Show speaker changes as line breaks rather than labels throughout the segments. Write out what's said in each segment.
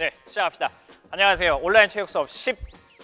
네, 시작합시다. 안녕하세요. 온라인 체육 수업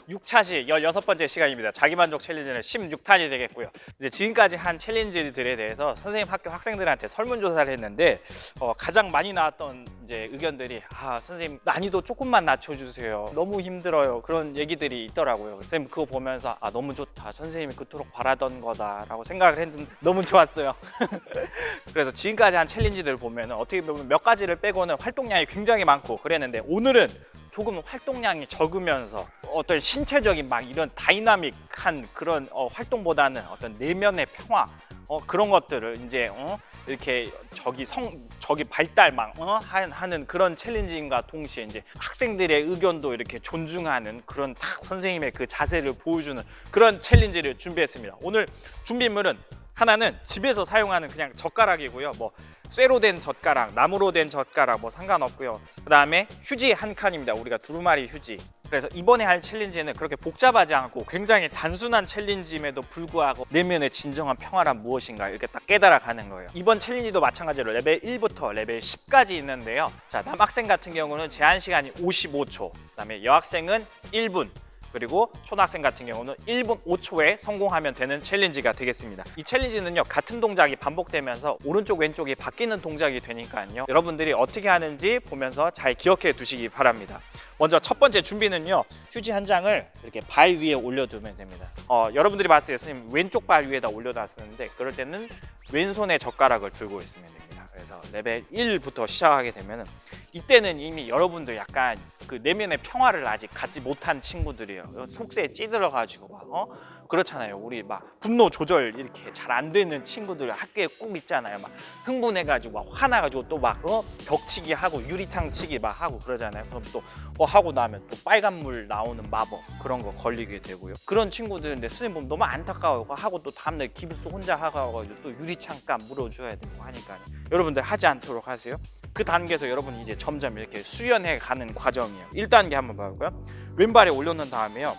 16차시 16번째 시간입니다. 자기만족 챌린지는 16탄이 되겠고요. 이제 지금까지 한 챌린지들에 대해서 선생님 학교 학생들한테 설문조사를 했는데 어, 가장 많이 나왔던 이제 의견들이 아 선생님 난이도 조금만 낮춰주세요. 너무 힘들어요. 그런 얘기들이 있더라고요. 선생님 그거 보면서 아 너무 좋다. 선생님이 그토록 바라던 거다라고 생각을 했는데 너무 좋았어요. 그래서 지금까지 한 챌린지들 보면 어떻게 보면 몇 가지를 빼고는 활동량이 굉장히 많고 그랬는데 오늘은 조금 활동량이 적으면서 어떤 신체적인 막 이런 다이나믹한 그런 어, 활동보다는 어떤 내면의 평화 어, 그런 것들을 이제 어, 이렇게 저기 성 저기 발달 막 어, 하- 하는 그런 챌린지인가 동시에 이제 학생들의 의견도 이렇게 존중하는 그런 딱 선생님의 그 자세를 보여주는 그런 챌린지를 준비했습니다. 오늘 준비물은 하나는 집에서 사용하는 그냥 젓가락이고요. 뭐 쇠로 된 젓가락, 나무로 된 젓가락 뭐 상관없고요. 그다음에 휴지 한 칸입니다. 우리가 두루마리 휴지. 그래서 이번에 할 챌린지는 그렇게 복잡하지 않고 굉장히 단순한 챌린지임에도 불구하고 내면의 진정한 평화란 무엇인가 이렇게 딱 깨달아가는 거예요. 이번 챌린지도 마찬가지로 레벨 1부터 레벨 10까지 있는데요. 자 남학생 같은 경우는 제한 시간이 55초, 그다음에 여학생은 1분, 그리고 초등학생 같은 경우는 1분 5초에 성공하면 되는 챌린지가 되겠습니다. 이 챌린지는요 같은 동작이 반복되면서 오른쪽 왼쪽이 바뀌는 동작이 되니까요. 여러분들이 어떻게 하는지 보면서 잘 기억해 두시기 바랍니다. 먼저 첫 번째 준비는요 휴지 한 장을 이렇게 발 위에 올려두면 됩니다. 어, 여러분들이 봤을 때 선생님 왼쪽 발 위에다 올려놨었는데 그럴 때는 왼손에 젓가락을 들고 있으면 됩니다. 그래서 레벨 1부터 시작하게 되면은 이때는 이미 여러분들 약간 그 내면의 평화를 아직 갖지 못한 친구들이에요. 속세에 찌들어 가지고 막 어? 그렇잖아요. 우리 막 분노 조절 이렇게 잘 안 되는 친구들 학교에 꼭 있잖아요. 막 흥분해 가지고 막 화나 가지고 또 막 어? 벽치기 하고 유리창 치기 막 하고 그러잖아요. 그럼 또 어, 하고 나면 또 빨간 물 나오는 마법 그런 거 걸리게 되고요. 그런 친구들인데 선생님 보면 너무 안타까워 하고 또 다음날 기부스 혼자 하고 또 유리창값 물어줘야 되고 하니까 여러분들 하지 않도록 하세요. 그 단계에서 여러분이 이제 점점 이렇게 수연해 가는 과정이에요. 1단계 한번 봐볼까요? 왼발에 올려놓은 다음에요.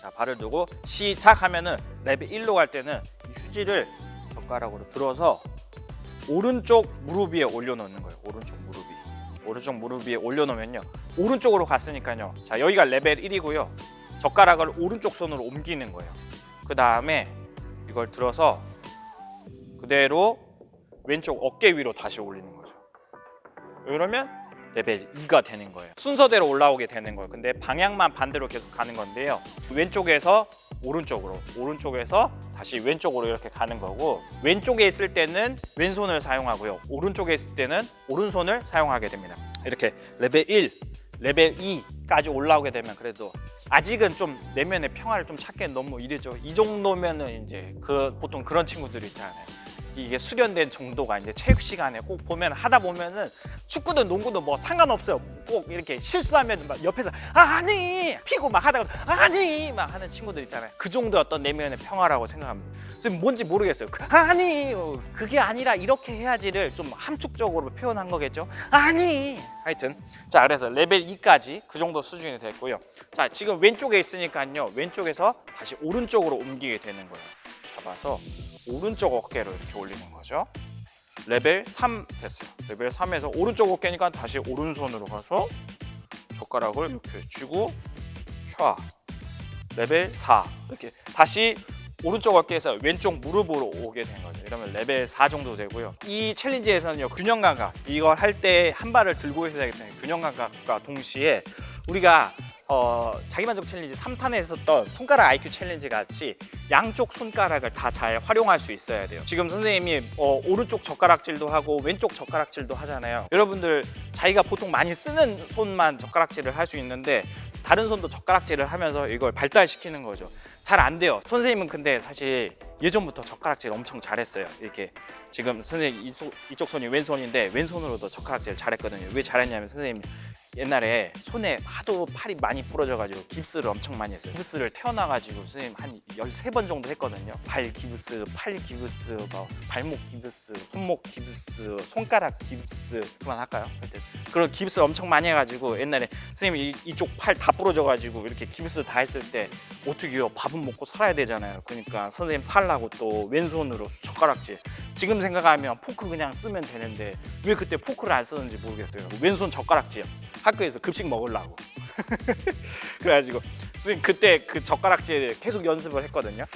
자, 발을 두고 시작 하면은 레벨 1로 갈 때는 이 휴지를 젓가락으로 들어서 오른쪽 무릎 위에 올려놓는 거예요. 오른쪽 무릎 위. 오른쪽 무릎 위에 올려놓으면요. 오른쪽으로 갔으니까요. 자, 여기가 레벨 1이고요. 젓가락을 오른쪽 손으로 옮기는 거예요. 그 다음에 이걸 들어서 그대로 왼쪽 어깨 위로 다시 올리는 거죠. 이러면 레벨 2가 되는 거예요. 순서대로 올라오게 되는 거예요. 근데 방향만 반대로 계속 가는 건데요. 왼쪽에서 오른쪽으로, 오른쪽에서 다시 왼쪽으로 이렇게 가는 거고 왼쪽에 있을 때는 왼손을 사용하고요. 오른쪽에 있을 때는 오른손을 사용하게 됩니다. 이렇게 레벨 1, 레벨 2까지 올라오게 되면 그래도 아직은 좀 내면의 평화를 좀 찾기엔 너무 이르죠. 이 정도면은 이제 그 보통 그런 친구들이 있잖아요. 이게 수련된 정도가 이제 체육 시간에 꼭 보면 하다 보면은 축구든 농구든 뭐 상관없어요. 꼭 이렇게 실수하면 막 옆에서 아니 피고 막 하다가 아니 막 하는 친구들 있잖아요. 그 정도 어떤 내면의 평화라고 생각합니다. 지금 뭔지 모르겠어요. 그, 아니 어, 그게 아니라 이렇게 해야지를 좀 함축적으로 표현한 거겠죠. 아니 하여튼 자 그래서 레벨 2까지 그 정도 수준이 됐고요. 자 지금 왼쪽에 있으니까요. 왼쪽에서 다시 오른쪽으로 옮기게 되는 거예요. 잡아서 오른쪽 어깨로 이렇게 올리는 거죠. 레벨 3 됐어요. 레벨 3에서 오른쪽 어깨니까 다시 오른손으로 가서 젓가락을 이렇게 쥐고 촤. 레벨 4 이렇게 다시 오른쪽 어깨에서 왼쪽 무릎으로 오게 된 거죠. 이러면 레벨 4 정도 되고요. 이 챌린지에서는요 균형 감각 이걸 할 때 한 발을 들고 있어야 되기 때문에 균형 감각과 동시에 우리가 어, 자기만족 챌린지 3탄에 했었던 손가락 IQ 챌린지 같이 양쪽 손가락을 다 잘 활용할 수 있어야 돼요. 지금 선생님이 어, 오른쪽 젓가락질도 하고 왼쪽 젓가락질도 하잖아요. 여러분들 자기가 보통 많이 쓰는 손만 젓가락질을 할 수 있는데 다른 손도 젓가락질을 하면서 이걸 발달시키는 거죠. 잘 안 돼요. 선생님은 근데 사실 예전부터 젓가락질 엄청 잘했어요. 이렇게 지금 선생님 이쪽, 이쪽 손이 왼손인데 왼손으로도 젓가락질 잘했거든요. 왜 잘했냐면 선생님 옛날에 손에 하도 팔이 많이 부러져가지고 깁스를 엄청 많이 했어요. 깁스를 태어나가지고 선생님 한 13번 정도 했거든요. 발 기브스, 팔 기브스, 뭐 발목 기브스, 손목 기브스, 손가락 기브스 그만할까요? 하여튼 그런 기브스를 엄청 많이 해가지고 옛날에 선생님이 이- 이쪽 팔 다 부러져가지고 이렇게 기브스 다 했을 때 어떻게요? 밥은 먹고 살아야 되잖아요. 그러니까 선생님 살라고 또 왼손으로 젓가락질. 지금 생각하면 포크 그냥 쓰면 되는데 왜 그때 포크를 안 썼는지 모르겠어요. 왼손 젓가락질 학교에서 급식 먹으려고. 그래가지고 선생님 그때 그 젓가락질 계속 연습을 했거든요.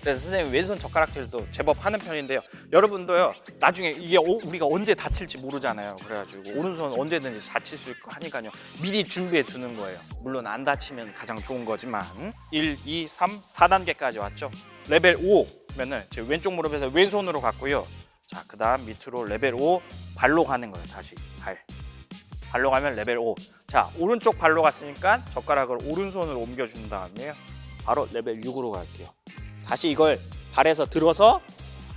그래서 선생님 왼손 젓가락질도 제법 하는 편인데요. 여러분도요 나중에 이게 어- 우리가 언제 다칠지 모르잖아요. 그래가지고 오른손 언제든지 다칠 수 있고 하니까요 미리 준비해 두는 거예요. 물론 안 다치면 가장 좋은 거지만 1, 2, 3, 4단계까지 왔죠. 레벨 5면은 제 왼쪽 무릎에서 왼손으로 갔고요. 자 그 다음 밑으로 레벨 5 발로 가는 거예요. 다시 발. 발로 가면 레벨 5. 자 오른쪽 발로 갔으니까 젓가락을 오른손으로 옮겨준 다음에 바로 레벨 6으로 갈게요. 다시 이걸 발에서 들어서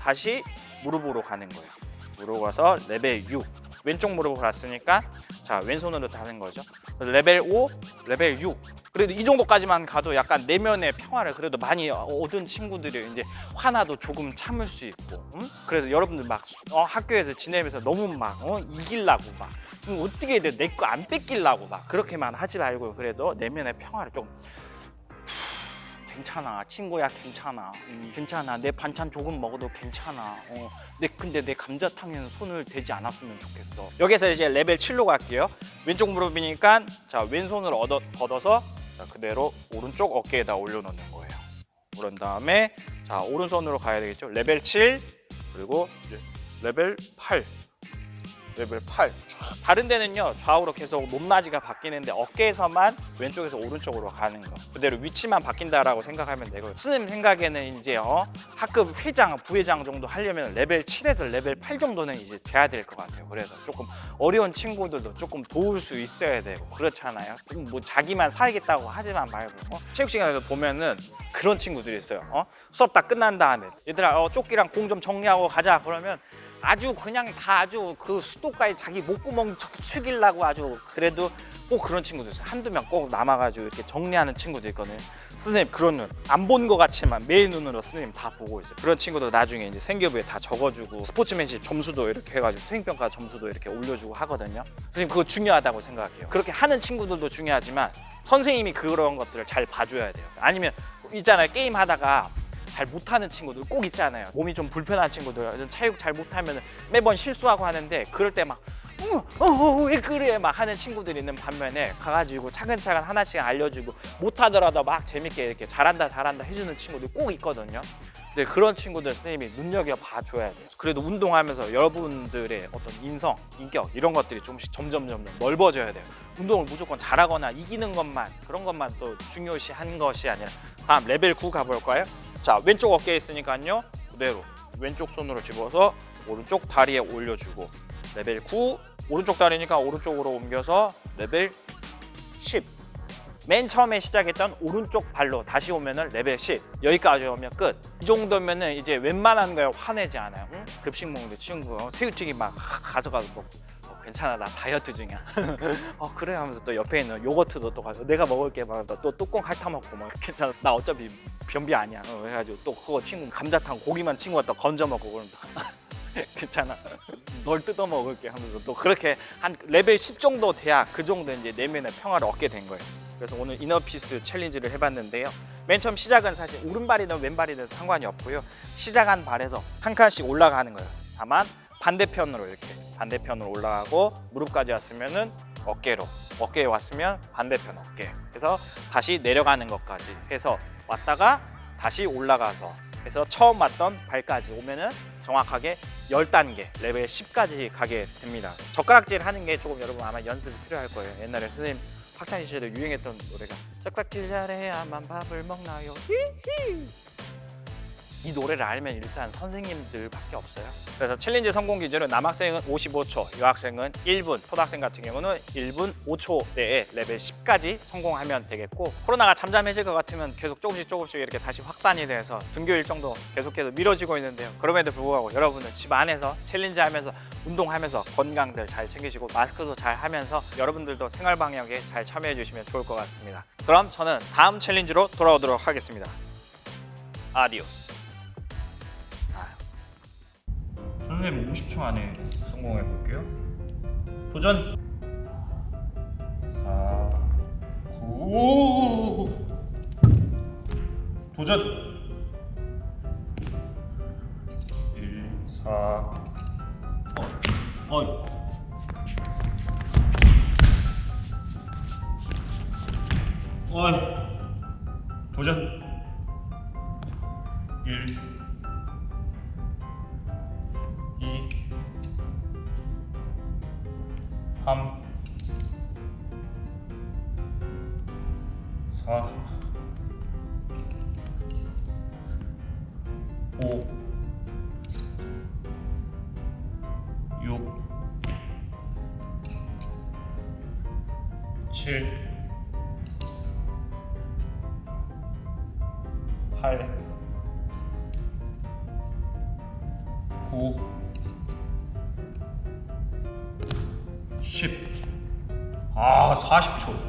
다시 무릎으로 가는 거예요. 무릎으로 가서 레벨 6. 왼쪽 무릎으로 갔으니까 자 왼손으로 하는 거죠. 레벨 5, 레벨 6. 그래도 이 정도까지만 가도 약간 내면의 평화를 그래도 많이 얻은 친구들이 이제 화나도 조금 참을 수 있고, 응? 그래서 여러분들 막 어, 학교에서 지내면서 너무 막 어, 이기려고 막 음, 어떻게 해야 돼? 내 거 안 뺏기려고 막 그렇게만 하지 말고 그래도 내면의 평화를 좀 괜찮아. 친구야 괜찮아. 음, 괜찮아. 내 반찬 조금 먹어도 괜찮아. 어, 내 근데 내 감자탕에는 손을 대지 않았으면 좋겠어. 여기서 이제 레벨 7로 갈게요. 왼쪽 무릎이니까 자 왼손을 얻어, 걷어서 자 그대로 오른쪽 어깨에다 올려놓는 거예요. 그런 다음에 자 오른손으로 가야 되겠죠? 레벨 7 그리고 레벨 8 레벨 8 다른 데는요 좌우로 계속 높낮이가 바뀌는데 어깨에서만 왼쪽에서 오른쪽으로 가는 거. 그대로 위치만 바뀐다라고 생각하면 되고 선생님 생각에는 이제 어 학급 회장 부회장 정도 하려면 레벨 7에서 레벨 8 정도는 이제 돼야 될 것 같아요. 그래서 조금 어려운 친구들도 조금 도울 수 있어야 되고 그렇잖아요. 뭐 자기만 살겠다고 하지만 말고. 어? 체육 시간에도 보면은 그런 친구들이 있어요. 어? 수업 다 끝난 다음에. 얘들아 어, 조끼랑 공 좀 정리하고 가자. 그러면 아주 그냥 다 아주 그 수도가에 자기 목구멍 축이려고 아주 그래도 꼭 그런 친구들 있어요. 한두 명 꼭 남아가지고 이렇게 정리하는 친구들 있거든요. 선생님 그런 눈 안 본 것 같지만 매 눈으로 선생님 다 보고 있어요. 그런 친구들 나중에 이제 생계부에 다 적어주고 스포츠맨십 점수도 이렇게 해가지고 수행평가 점수도 이렇게 올려주고 하거든요. 선생님 그거 중요하다고 생각해요. 그렇게 하는 친구들도 중요하지만 선생님이 그런 것들을 잘 봐줘야 돼요. 아니면 있잖아요 게임 하다가 잘 못하는 친구들 꼭 있잖아요. 몸이 좀 불편한 친구들, 체육 잘 못하면 매번 실수하고 하는데 그럴 때 막 어, 어, 어, 왜 그래? 막 하는 친구들이 있는 반면에 가가지고 차근차근 하나씩 알려주고 못하더라도 막 재밌게 이렇게 잘한다 잘한다 해주는 친구들 꼭 있거든요. 근데 그런 친구들 선생님이 눈여겨 봐줘야 돼요. 그래도 운동하면서 여러분들의 어떤 인성, 인격 이런 것들이 조금씩 점점 점점 넓어져야 돼요. 운동을 무조건 잘하거나 이기는 것만 그런 것만 또 중요시한 것이 아니라 다음 레벨 9 가볼까요? 자 왼쪽 어깨에 있으니까요. 그대로 왼쪽 손으로 집어서 오른쪽 다리에 올려주고 레벨 9 오른쪽 다리니까 오른쪽으로 옮겨서 레벨 10 맨 처음에 시작했던 오른쪽 발로 다시 오면은 레벨 10 여기까지 오면 끝. 이 정도면은 이제 웬만한 거에 화내지 않아요. 응? 급식 먹는데 친구 어, 새우튀김 막 가져가서 먹고. 어, 괜찮아 나 다이어트 중이야. 어 그래 하면서 또 옆에 있는 요거트도 또 가서 내가 먹을게 막또 뚜껑 핥아먹고 막 괜찮아 나 어차피 변비 아니야. 어, 그래가지고 또 그거 친구 감자탕 고기만 친구가 또 건져 먹고 또 괜찮아. 널 뜯어 먹을게 하면서 또 그렇게 한 레벨 10 정도 돼야 그 정도 이제 내면의 평화를 얻게 된 거예요. 그래서 오늘 이너피스 챌린지를 해봤는데요. 맨 처음 시작은 사실 오른발이든 왼발이든 상관이 없고요. 시작한 발에서 한 칸씩 올라가는 거예요. 다만 반대편으로 이렇게 반대편으로 올라가고 무릎까지 왔으면은 어깨로 어깨에 왔으면 반대편 어깨. 그래서 다시 내려가는 것까지 해서 왔다가 다시 올라가서 해서 처음 왔던 발까지 오면은 정확하게 10단계 레벨 10까지 가게 됩니다. 젓가락질 하는 게 조금 여러분 아마 연습이 필요할 거예요. 옛날에 선생님 학창 시절에 유행했던 노래가 젓가락질 잘해야만 밥을 먹나요? 히히 이 노래를 알면 일단 선생님들밖에 없어요. 그래서 챌린지 성공 기준은 남학생은 55초, 여학생은 1분, 초등학생 같은 경우는 1분 5초 내에 레벨 10까지 성공하면 되겠고 코로나가 잠잠해질 것 같으면 계속 조금씩 조금씩 이렇게 다시 확산이 돼서 등교 일정도 계속해서 미뤄지고 있는데요. 그럼에도 불구하고 여러분은 집 안에서 챌린지 하면서 운동하면서 건강들 잘 챙기시고 마스크도 잘 하면서 여러분들도 생활 방역에 잘 참여해 주시면 좋을 것 같습니다. 그럼 저는 다음 챌린지로 돌아오도록 하겠습니다. 아디오스. 선생님 50초 안에 성공해 볼게요. 도전. 4 9 도전. 1 4 어. 어. 어이. 도전. 1 3 4 5 6 7 8 9 10 아, 40초.